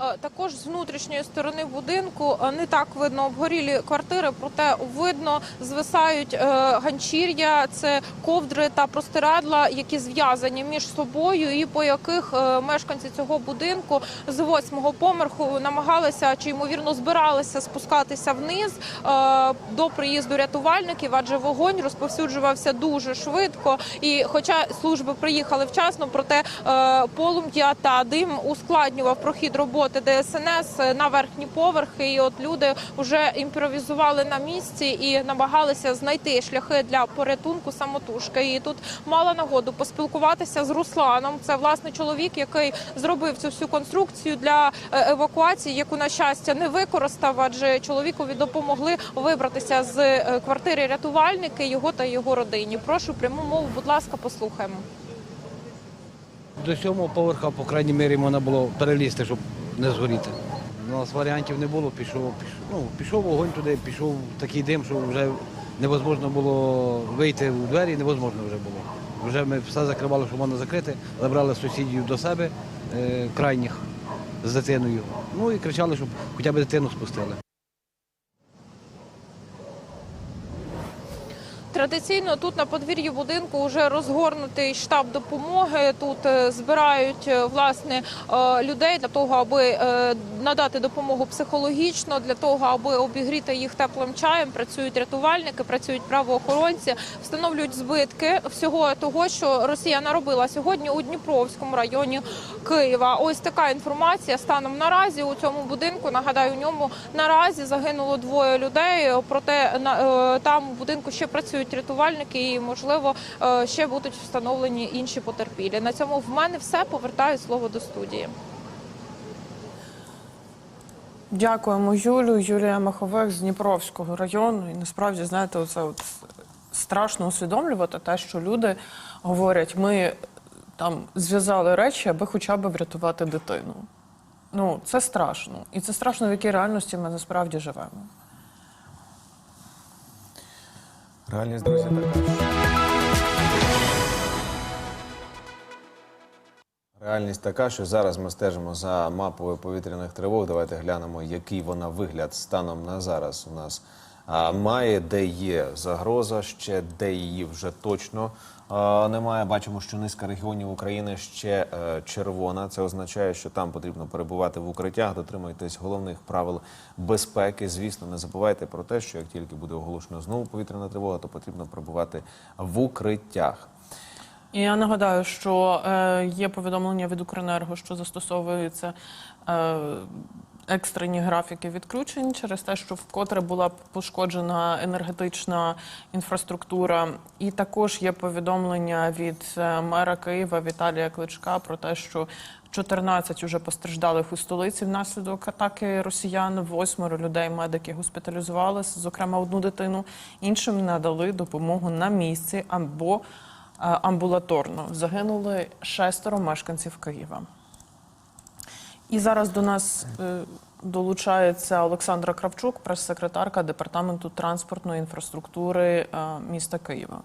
Е, Також з внутрішньої сторони будинку е, не так видно обгорілі квартири, проте видно звисають е, ганчір'я, це ковдри та простирадла, які зв'язані між собою, і по яких мешканці цього будинку з восьмого поверху намагалися чи ймовірно збиралися спускатися вниз до приїзду рятувальників, адже вогонь розповсюджувався дуже швидко. І, хоча служби приїхали вчасно, проте полум'я та дим ускладнював прохід роботи ДСНС на верхні поверхи. І от люди вже імпровізували на місці і намагалися знайти шляхи для порятунку самотужки. І тут мала нагоду поспілкуватися з Русланом. Це власне чоловік, який зробив цю всю конструкцію для е, евакуації, яку на щастя не використав, адже чоловікові допомогли вибратися з е, квартири рятувальники його та його родині. Прошу пряму мову, будь ласка, послухаємо. До сьомого поверха, по крайній мірі, можна було перелізти, щоб не згоріти. У нас варіантів не було, пішов, пішов, ну, пішов вогонь туди, пішов такий дим, що вже невозможно було вийти у двері, невозможно вже було. Вже ми все закривали, що можна закрити, забрали сусідів до себе, е, крайніх з дитиною. Ну і кричали, щоб хоча б дитину спустили. Традиційно тут на подвір'ї будинку вже розгорнутий штаб допомоги. Тут е, збирають е, власне е, людей для того, аби надати допомогу психологічно, для того, аби обігріти їх теплим чаєм. Працюють рятувальники, працюють правоохоронці, встановлюють збитки всього того, що Росія наробила сьогодні у Дніпровському районі Києва. Ось така інформація станом наразі у цьому будинку. Нагадаю, у ньому наразі загинуло двоє людей. Проте там у будинку ще працюють рятувальники, і можливо е, ще будуть встановлені інші потерпілі. На цьому в мене все. Повертаю слово до студії. Дякуємо, Юлю. Юлія Маховик з Дніпровського району. І насправді, знаєте, оце от страшно усвідомлювати те, що люди говорять, ми там зв'язали речі, аби хоча б врятувати дитину. Ну, це страшно. І це страшно, в якій реальності ми насправді живемо. Реальність, друзі, така. Реальність така, що зараз ми стежимо за мапою повітряних тривог. Давайте глянемо, який вона вигляд станом на зараз у нас має, де є загроза, ще де її вже точно немає. Бачимо, що низка регіонів України ще е, червона. Це означає, що там потрібно перебувати в укриттях. Дотримуйтесь головних правил безпеки. Звісно, не забувайте про те, що як тільки буде оголошено знову повітряна тривога, то потрібно перебувати в укриттях. І я нагадаю, що е, є повідомлення від Укренерго, що застосовуються е, екстрені графіки відключень через те, що вкотре була пошкоджена енергетична інфраструктура. І також є повідомлення від е, мера Києва Віталія Кличка про те, що 14 уже постраждалих у столиці внаслідок атаки росіян. Восьмеро людей медики госпіталізувалися, зокрема одну дитину. Іншим надали допомогу на місці або е, амбулаторно. Загинули шестеро мешканців Києва. І зараз до нас е, долучається Олександра Кравчук, прес-секретарка департаменту транспортної інфраструктури е, міста Києва.